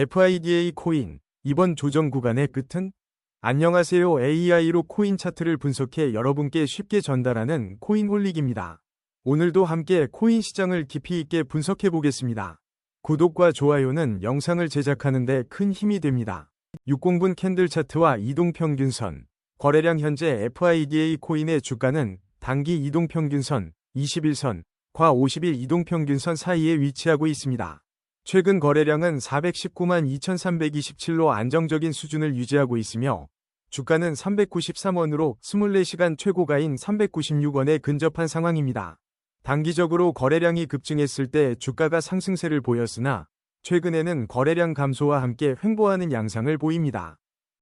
FIDA 코인 이번 조정 구간의 끝은 안녕하세요 AI로 코인 차트를 분석해 여러분께 쉽게 전달하는 코인 홀릭입니다. 오늘도 함께 코인 시장을 깊이 있게 분석해 보겠습니다. 구독과 좋아요는 영상을 제작하는 데 큰 힘이 됩니다. 60분 캔들 차트와 이동평균선 거래량 현재 FIDA 코인의 주가는 단기 이동평균선 21선 과 50일 이동평균선 사이에 위치하고 있습니다. 최근 거래량은 419만 2327로 안정적인 수준을 유지하고 있으며 주가는 393원으로 24시간 최고가인 396원에 근접한 상황입니다. 단기적으로 거래량이 급증했을 때 주가가 상승세를 보였으나 최근에는 거래량 감소와 함께 횡보하는 양상을 보입니다.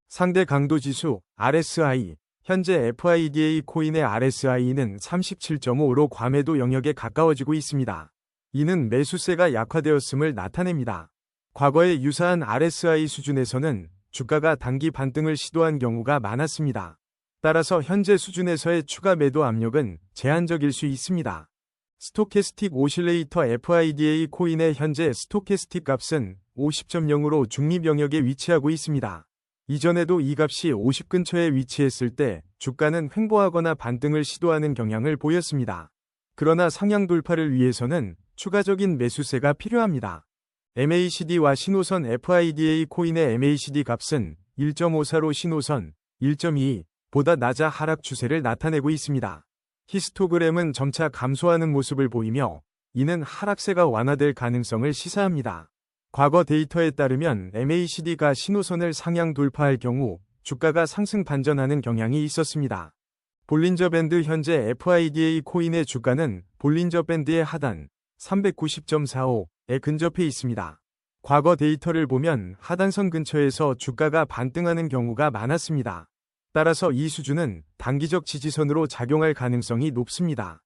상대 강도 지수 RSI 현재 FIDA 코인의 RSI는 37.5로 과매도 영역에 가까워지고 있습니다. 이는 매수세가 약화되었음을 나타냅니다. 과거의 유사한 RSI 수준에서는 주가가 단기 반등을 시도한 경우가 많았습니다. 따라서 현재 수준에서의 추가 매도 압력은 제한적일 수 있습니다. 스토캐스틱 오실레이터 FIDA 코인의 현재 스토캐스틱 값은 50.0으로 중립 영역에 위치하고 있습니다. 이전에도 이 값이 50 근처에 위치했을 때 주가는 횡보하거나 반등을 시도하는 경향을 보였습니다. 그러나 상향 돌파를 위해서는 추가적인 매수세가 필요합니다. MACD와 신호선 FIDA 코인의 MACD 값은 1.54로 신호선 1.2보다 낮아 하락 추세를 나타내고 있습니다. 히스토그램은 점차 감소하는 모습을 보이며 이는 하락세가 완화될 가능성을 시사합니다. 과거 데이터에 따르면 MACD가 신호선을 상향 돌파할 경우 주가가 상승 반전하는 경향이 있었습니다. 볼린저 밴드 현재 FIDA 코인의 주가는 볼린저 밴드의 하단 390.45에 근접해 있습니다. 과거 데이터를 보면 하단선 근처에서 주가가 반등하는 경우가 많았습니다. 따라서 이 수준은 단기적 지지선으로 작용할 가능성이 높습니다.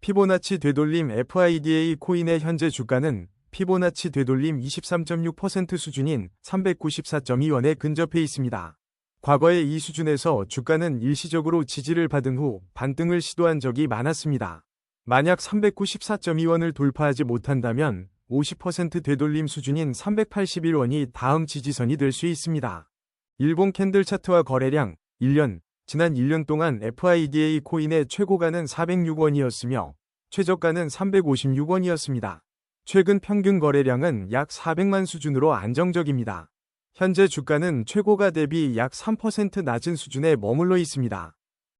피보나치 되돌림 FIDA 코인의 현재 주가는 피보나치 되돌림 23.6% 수준인 394.2원에 근접해 있습니다. 과거의 이 수준에서 주가는 일시적으로 지지를 받은 후 반등을 시도한 적이 많았습니다. 만약 394.2원을 돌파하지 못한다면 50% 되돌림 수준인 381원이 다음 지지선이 될 수 있습니다. 일본 캔들 차트와 거래량 1년 지난 1년 동안 FIDA 코인의 최고가는 406원이었으며 최저가는 356원이었습니다. 최근 평균 거래량은 약 400만 수준으로 안정적입니다. 현재 주가는 최고가 대비 약 3% 낮은 수준에 머물러 있습니다.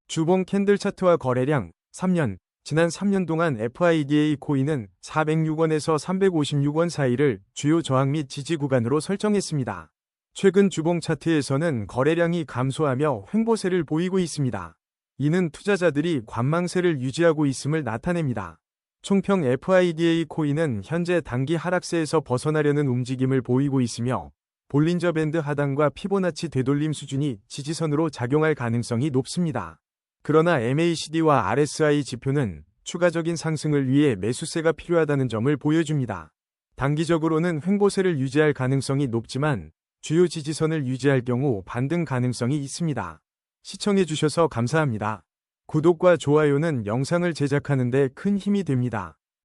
주봉 캔들 차트와 거래량 3년 지난 3년 동안 FIDA 코인은 406원에서 356원 사이를 주요 저항 및 지지 구간으로 설정했습니다. 최근 주봉 차트에서는 거래량이 감소하며 횡보세를 보이고 있습니다. 이는 투자자들이 관망세를 유지하고 있음을 나타냅니다. 총평 FIDA 코인은 현재 단기 하락세에서 벗어나려는 움직임을 보이고 있으며 볼린저 밴드 하단과 피보나치 되돌림 수준이 지지선으로 작용할 가능성이 높습니다. 그러나 MACD와 RSI 지표는 추가적인 상승을 위해 매수세가 필요하다는 점을 보여줍니다. 단기적으로는 횡보세를 유지할 가능성이 높지만 주요 지지선을 유지할 경우 반등 가능성이 있습니다. 시청해주셔서 감사합니다. 구독과 좋아요는 영상을 제작하는 데 큰 힘이 됩니다.